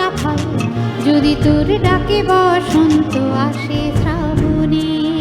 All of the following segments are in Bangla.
না যদি তোর ডাকে বসন্ত আসে শ্রাবণী।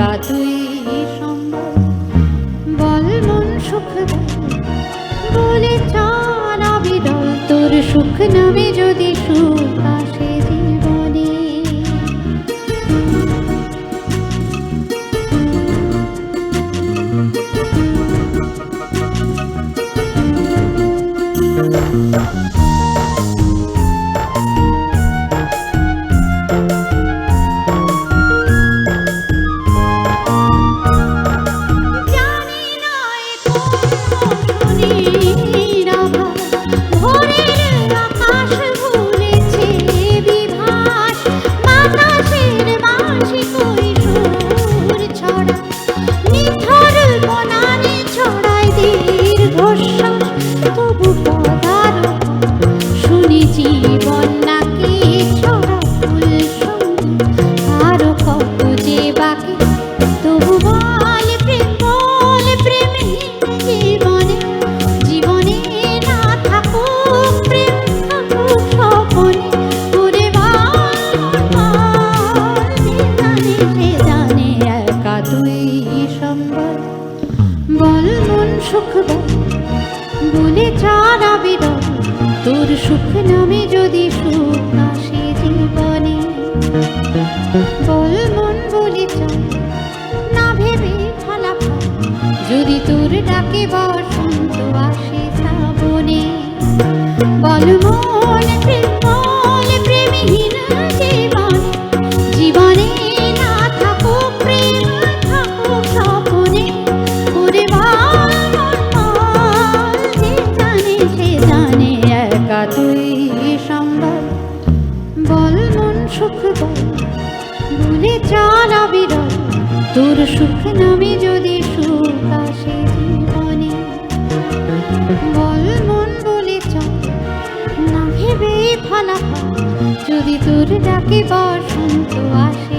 কাছে সম্ভব বল মন সুখ Thank you. সুখ বলে চার আবেদন তোর সুখ নামে যদি সুখ আসে জীবনে। বল মন বলে চল, না ভেবে ফলাফল যদি তোর ডাকে বসন্ত আসে শ্রাবণে। বল মন প্রেম চল বিরল। তোর সুখ নামে যদি সুখ আসে জীবনে, বল মন বলে চল। না ভেবে ফলাফল যদি তোর ডাকে বসন্ত আসে